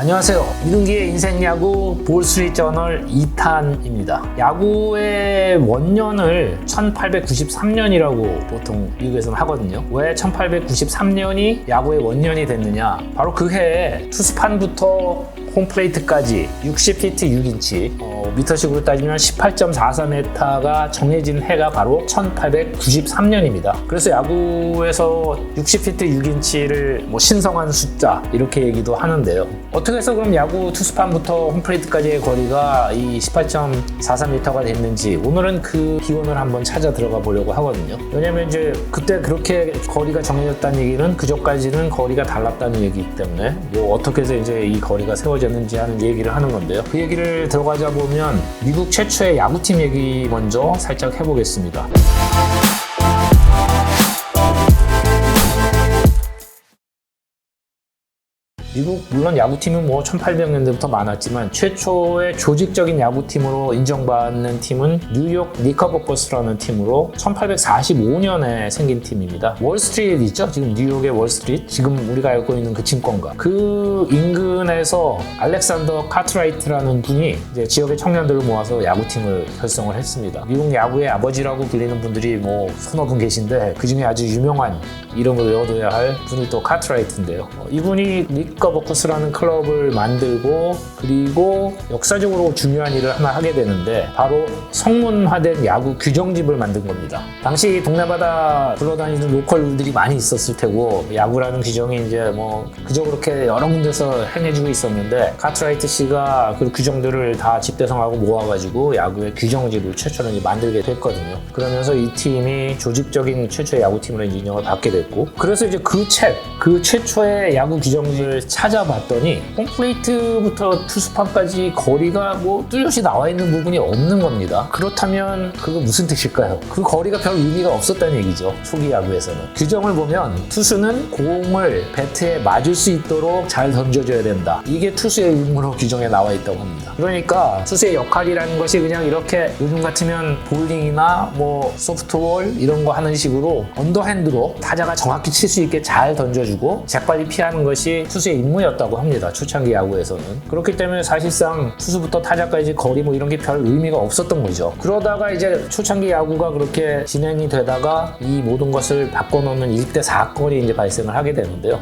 안녕하세요. 이동기의 인생 야구 볼스트리트 저널 2탄입니다. 야구의 원년을 1893년이라고 보통 미국에서는 하거든요. 왜 1893년이 야구의 원년이 됐느냐? 바로 그 해에 투수판부터 홈플레이트까지 60피트 6인치 어, 미터식으로 따지면 18.44m가 정해진 해가 바로 1893년입니다. 그래서 야구에서 60피트 6인치를 뭐 신성한 숫자 이렇게 얘기도 하는데요. 어떻게 해서 그럼 야구 투수판부터 홈플레이트까지의 거리가 이 18.43m가 됐는지 오늘은 그 기원을 한번 찾아 들어가 보려고 하거든요. 왜냐면 이제 그때 그렇게 거리가 정해졌다는 얘기는 그전까지는 거리가 달랐다는 얘기이기 때문에 뭐 어떻게 해서 이제 이 거리가 세워 졌는지 하는 얘기를 하는 건데요. 그 얘기를 들어가자 보면 미국 최초의 야구팀 얘기 먼저 살짝 해보겠습니다. 미국 물론 야구팀은 뭐 1800년대부터 많았지만 최초의 조직적인 야구팀으로 인정받는 팀은 뉴욕 니커버커스라는 팀으로 1845년에 생긴 팀입니다. 월스트리트 있죠? 지금 뉴욕의 월스트리트 지금 우리가 알고 있는 그 증권가 그 인근에서 알렉산더 카트라이트라는 분이 이제 지역의 청년들을 모아서 야구팀을 결성을 했습니다. 미국 야구의 아버지라고 불리는 분들이 뭐 서너 분 계신데 그 중에 아주 유명한 이름을 외워둬야 할 분이 또 카트라이트인데요. 어, 이분이 니커버커스라는 클럽을 만들고 그리고 역사적으로 중요한 일을 하나 하게 되는데 바로 성문화된 야구 규정집을 만든 겁니다. 당시 동네마다 굴러다니는 로컬들이 많이 있었을 테고 야구라는 규정이 이제 뭐 그저 그렇게 여러 군데서 행해지고 있었는데 카트라이트 씨가 그 규정들을 다 집대성하고 모아가지고 야구의 규정집을 최초로 이제 만들게 됐거든요. 그러면서 이 팀이 조직적인 최초의 야구팀으로 인정을 받게 됐고 그래서 이제 그 책, 그 최초의 야구 규정집을 찾아봤더니 홈플레이트부터 투수판까지 거리가 뭐 뚜렷이 나와 있는 부분이 없는 겁니다. 그렇다면 그거 무슨 뜻일까요? 그 거리가 별 의미가 없었다는 얘기죠. 초기 야구에서는. 규정을 보면 투수는 공을 배트에 맞을 수 있도록 잘 던져줘야 된다. 이게 투수의 의무로 규정에 나와 있다고 합니다. 그러니까 투수의 역할이라는 것이 그냥 이렇게 요즘 같으면 볼링이나 뭐 소프트볼 이런 거 하는 식으로 언더핸드로 타자가 정확히 칠 수 있게 잘 던져주고 재빨리 피하는 것이 투수의 임무였다고 합니다. 초창기 야구에서는. 그렇기 때문에 사실상 투수부터 타자까지 거리 뭐 이런 게 별 의미가 없었던 거죠. 그러다가 이제 초창기 야구가 그렇게 진행이 되다가 이 모든 것을 바꿔놓는 일대 사건이 이제 발생을 하게 되는데요.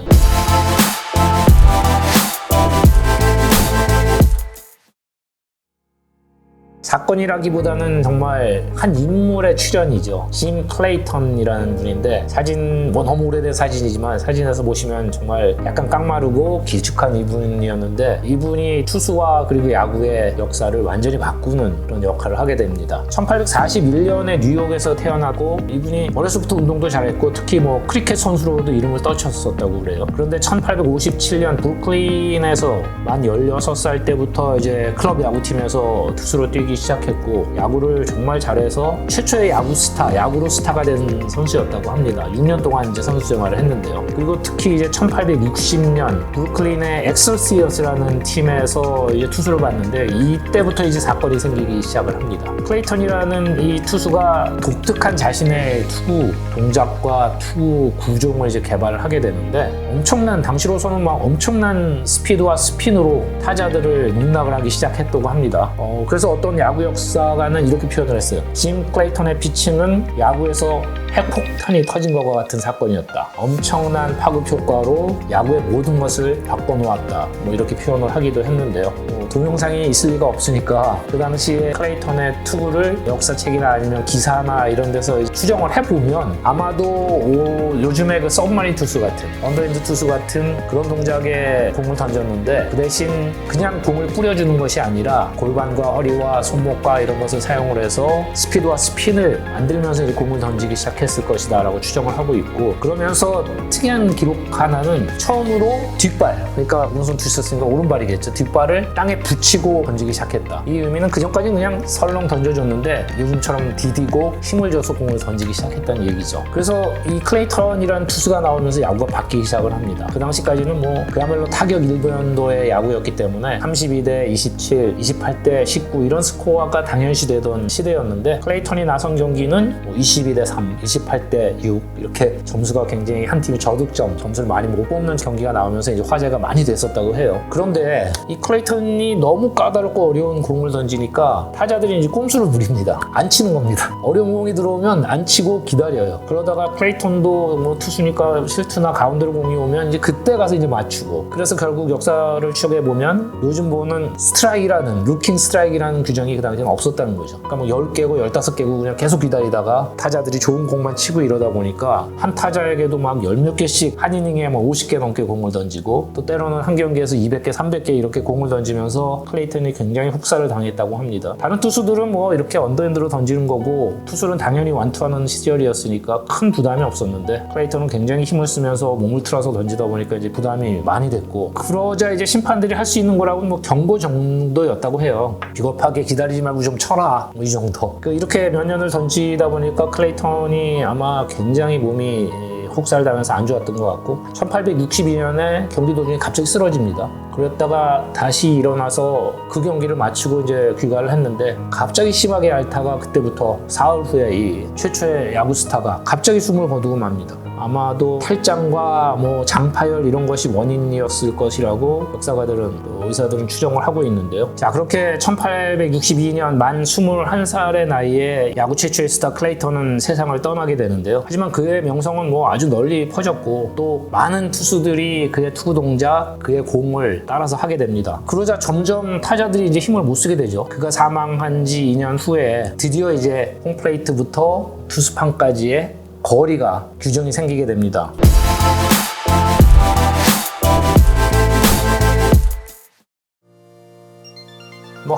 사건이라기보다는 정말 한 인물의 출연이죠. 짐 클레이턴이라는 분인데 사진 뭐 너무 오래된 사진이지만 사진에서 보시면 정말 약간 깡마르고 길쭉한 이분이었는데 이분이 투수와 그리고 야구의 역사를 완전히 바꾸는 그런 역할을 하게 됩니다. 1841년에 뉴욕에서 태어나고 이분이 어려서부터 운동도 잘했고 특히 뭐 크리켓 선수로도 이름을 떨쳤었다고 그래요. 그런데 1857년 브루클린에서 만 16살 때부터 이제 클럽 야구팀에서 투수로 뛰기 시작했고 야구를 정말 잘해서 최초의 야구 스타, 야구로 스타가 된 선수였다고 합니다. 6년 동안 이제 선수 생활을 했는데요. 그리고 특히 이제 1860년 브루클린의 엑설시어스라는 팀에서 이제 투수를 봤는데 이때부터 이제 사건이 생기기 시작을 합니다. 클레이턴이라는 이 투수가 독특한 자신의 투구 동작과 투구 구종을 이제 개발을 하게 되는데 엄청난 당시로서는 막 엄청난 스피드와 스핀으로 타자들을 농락을 하기 시작했다고 합니다. 어, 그래서 어떤 야구 역사가는 이렇게 표현을 했어요. 짐 클레이턴의 피칭은 야구에서 핵폭탄이 터진 것과 같은 사건이었다. 엄청난 파급 효과로 야구의 모든 것을 바꿔놓았다. 뭐 이렇게 표현을 하기도 했는데요. 뭐 동영상이 있을 리가 없으니까 그 당시에 클레이턴의 투구를 역사책이나 아니면 기사나 이런 데서 추정을 해보면 아마도 오, 요즘의 그 서브마린 투수 같은 언더핸드 투수 같은 그런 동작에 공을 던졌는데 그 대신 그냥 공을 뿌려주는 것이 아니라 골반과 허리와 손목과 이런 것을 사용을 해서 스피드와 스핀을 만들면서 이제 공을 던지기 시작했을 것이다 라고 추정을 하고 있고 그러면서 특이한 기록 하나는 처음으로 뒷발 그러니까 오른손 투셨으니까 오른발이겠죠. 뒷발을 땅에 붙이고 던지기 시작했다. 이 의미는 그 전까지 그냥 설렁 던져줬는데 요즘처럼 디디고 힘을 줘서 공을 던지기 시작했다는 얘기죠. 그래서 이 클레이턴이라는 투수가 나오면서 야구가 바뀌기 시작을 합니다. 그 당시까지는 뭐 그야말로 타격 1변도의 야구였기 때문에 32대 27, 28대 19 이런 스코어가 당연시되던 시대였는데 클레이턴이 나선 경기는 뭐 22대 3, 28대 6 이렇게 점수가 굉장히 한 팀이 저득점 점수를 많이 못 뽑는 경기가 나오면서 이제 화제가 많이 됐었다고 해요. 그런데 이 클레이턴이 너무 까다롭고 어려운 공을 던지니까 타자들이 이제 꼼수를 부립니다. 안 치는 겁니다. 어려운 공이 들어오면 안 치고 기다려요. 그러다가 클레이턴도 뭐 투수니까 실투나 가운데로 공이 오면 이제 그때 가서 이제 맞추고 그래서 결국 역사를 추적해 보면 요즘 보는 스트라이크라는 루킹 스트라이크라는 규정이 그 당시에는 없었다는 거죠. 그러니까 뭐 10개고 15개고 그냥 계속 기다리다가 타자들이 좋은 공만 치고 이러다 보니까 한 타자에게도 막 열 몇 개씩 한 이닝에 뭐 50개 넘게 공을 던지고 또 때로는 한 경기에서 200개, 300개 이렇게 공을 던지면서 클레이턴이 굉장히 혹사를 당했다고 합니다. 다른 투수들은 뭐 이렇게 언더핸드로 던지는 거고 투수는 당연히 완투하는 시절이었으니까 큰 부담이 없었는데 클레이턴은 굉장히 힘을 쓰면서 몸을 틀어서 던지다 보니까 이제 부담이 많이 됐고 그러자 이제 심판들이 할 수 있는 거라고는 뭐 경고 정도였다고 해요. 비겁하게 기다리지 말고 좀 쳐라 뭐 이 정도. 그 이렇게 몇 년을 던지다 보니까 클레이턴이 아마 굉장히 몸이 혹사를 당해서 안 좋았던 것 같고 1862년에 경기 도 중에 갑자기 쓰러집니다. 그랬다가 다시 일어나서 그 경기를 마치고 이제 귀가를 했는데 갑자기 심하게 앓다가 그때부터 사흘 후에 이 최초의 야구 스타가 갑자기 숨을 거두고 맙니다. 아마도 탈장과 뭐 장파열 이런 것이 원인이었을 것이라고 역사가들은 또 의사들은 추정을 하고 있는데요. 자 그렇게 1862년 만 21살의 나이에 야구 최초의 스타 클레이턴은 세상을 떠나게 되는데요. 하지만 그의 명성은 뭐 아주 널리 퍼졌고 또 많은 투수들이 그의 투구 동작, 그의 공을 따라서 하게 됩니다. 그러자 점점 타자들이 이제 힘을 못 쓰게 되죠. 그가 사망한 지 2년 후에 드디어 이제 홈플레이트부터 투수판까지의 거리가 규정이 생기게 됩니다.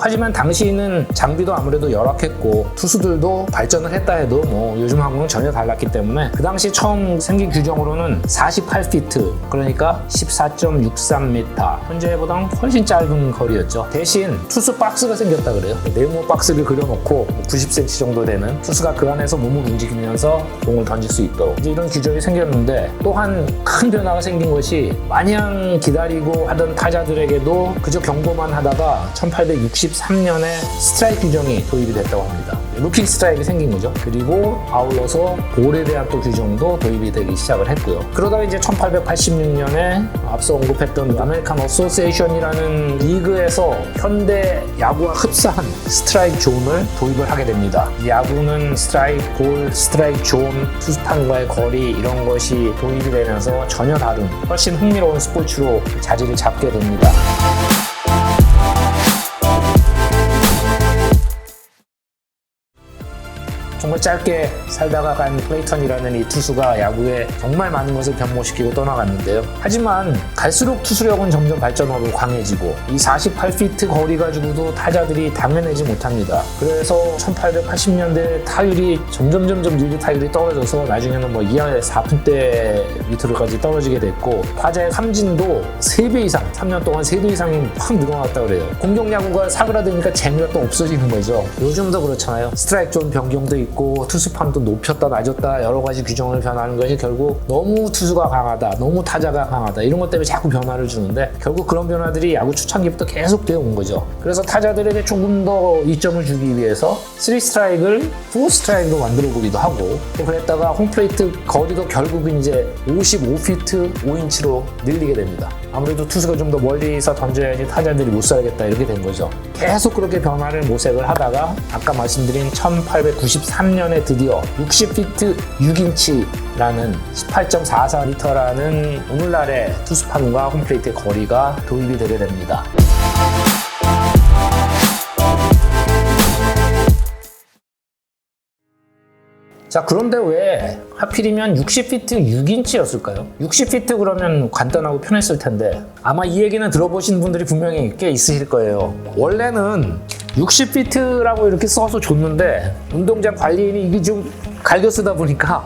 하지만 당시는 장비도 아무래도 열악했고 투수들도 발전을 했다 해도 뭐 요즘하고는 전혀 달랐기 때문에 그 당시 처음 생긴 규정으로는 48피트 그러니까 14.63m 현재보다는 훨씬 짧은 거리였죠. 대신 투수 박스가 생겼다 그래요. 네모 박스를 그려놓고 90cm 정도 되는 투수가 그 안에서 몸을 움직이면서 공을 던질 수 있도록 이제 이런 규정이 생겼는데 또한 큰 변화가 생긴 것이 마냥 기다리고 하던 타자들에게도 그저 경고만 하다가 1863년에 스트라이크 규정이 도입이 됐다고 합니다. 루킹 스트라이크가 생긴 거죠. 그리고 아울러서 볼에 대한 또 규정도 도입이 되기 시작을 했고요. 그러다가 이제 1886년에 앞서 언급했던 아메리칸 어소시에이션이라는 리그에서 현대 야구와 흡사한 스트라이크 존을 도입을 하게 됩니다. 이 야구는 스트라이크 볼, 스트라이크 존, 투수탄과의 거리 이런 것이 도입이 되면서 전혀 다른 훨씬 흥미로운 스포츠로 자리를 잡게 됩니다. 정말 짧게 살다가 간 클레이턴이라는 이 투수가 야구에 정말 많은 것을 변모시키고 떠나갔는데요. 하지만 갈수록 투수력은 점점 발전하고 강해지고 이 48피트 거리 가지고도 타자들이 당해내지 못합니다. 그래서 1880년대 타율이 점점 점점 밀리 타율이 떨어져서 나중에는 뭐 2할 4푼대 밑으로까지 떨어지게 됐고 타자의 삼진도 3배 이상, 3년 동안 3배 이상이 확 늘어났다 그래요. 공격 야구가 사그라드니까 재미가 또 없어지는 거죠. 요즘도 그렇잖아요. 스트라이크 존 변경도 있고 투수판도 높였다 낮았다 여러 가지 규정을 변하는 것이 결국 너무 투수가 강하다 너무 타자가 강하다 이런 것 때문에 자꾸 변화를 주는데 결국 그런 변화들이 야구 초창기부터 계속 되어 온 거죠. 그래서 타자들에게 조금 더 이점을 주기 위해서 3 스트라이크를 4 스트라이크로 만들어 보기도 하고 또 그랬다가 홈플레이트 거리도 결국은 이제 55피트 5인치로 늘리게 됩니다 아무래도 투수가 좀 더 멀리서 던져야지 타자들이 못 살겠다 이렇게 된 거죠. 계속 그렇게 변화를 모색을 하다가 아까 말씀드린 1893년에 드디어 60피트 6인치라는 18.44m라는 오늘날의 투수 판과 홈플레이트의 거리가 도입이 되게 됩니다. 자, 그런데 왜 하필이면 60피트 6인치였을까요? 60피트 그러면 간단하고 편했을 텐데 아마 이 얘기는 들어보신 분들이 분명히 꽤 있으실 거예요. 원래는 60피트라고 이렇게 써서 줬는데 운동장 관리인이 이게 좀 갈겨 쓰다 보니까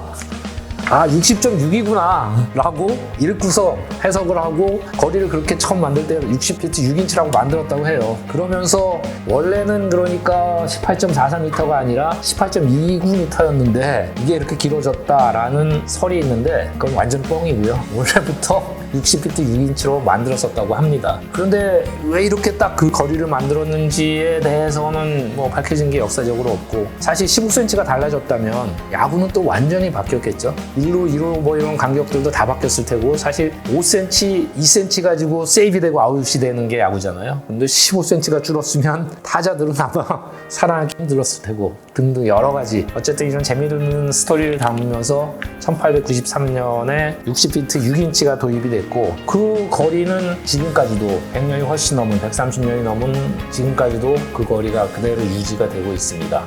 아 60.6이구나 라고 읽고서 해석을 하고 거리를 그렇게 처음 만들 때 60피트 6인치라고 만들었다고 해요. 그러면서 원래는 그러니까 18.44m가 아니라 18.29m였는데 이게 이렇게 길어졌다라는 설이 있는데 그건 완전 뻥이고요. 원래부터 60피트 6인치로 만들었었다고 합니다. 그런데 왜 이렇게 딱 그 거리를 만들었는지에 대해서는 뭐 밝혀진 게 역사적으로 없고 사실 15cm가 달라졌다면 야구는 또 완전히 바뀌었겠죠. 1루, 2루 뭐 이런 간격들도 다 바뀌었을 테고 사실 5cm, 2cm 가지고 세이브 되고 아웃이 되는 게 야구잖아요. 근데 15cm가 줄었으면 타자들은 아마 살아나 좀 늘었을 테고 등등 여러 가지 어쨌든 이런 재미있는 스토리를 담으면서 1893년에 60피트 6인치가 도입이 됐고 그 거리는 지금까지도 100년이 훨씬 넘은 130년이 넘은 지금까지도 그 거리가 그대로 유지가 되고 있습니다.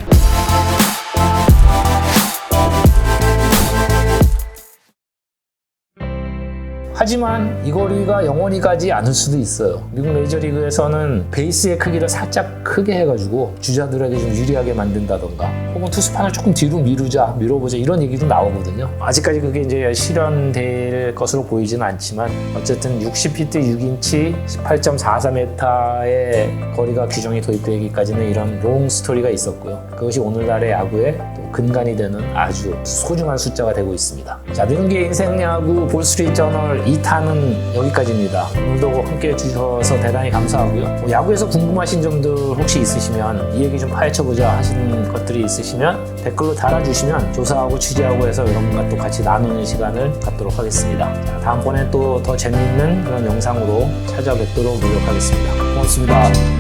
하지만 이 거리가 영원히 가지 않을 수도 있어요. 미국 메이저리그에서는 베이스의 크기를 살짝 크게 해가지고 주자들에게 좀 유리하게 만든다던가 혹은 투수판을 조금 뒤로 미루자, 밀어보자 이런 얘기도 나오거든요. 아직까지 그게 이제 실현될 것으로 보이지는 않지만 어쨌든 60피트 6인치 18.44m의 거리가 규정이 도입되기까지는 이런 롱 스토리가 있었고요. 그것이 오늘날의 야구의 또 근간이 되는 아주 소중한 숫자가 되고 있습니다. 자, 능계 인생 야구 볼스트리트 저널 2탄은 여기까지입니다. 오늘도 함께 해주셔서 대단히 감사하고요. 뭐 야구에서 궁금하신 점들 혹시 있으시면 이 얘기 좀 파헤쳐보자 하시는 것들이 있으시면 댓글로 달아주시면 조사하고 취재하고 해서 이런 것도 같이 나누는 시간을 갖도록 하겠습니다. 자, 다음번에 또 더 재미있는 그런 영상으로 찾아뵙도록 노력하겠습니다. 고맙습니다.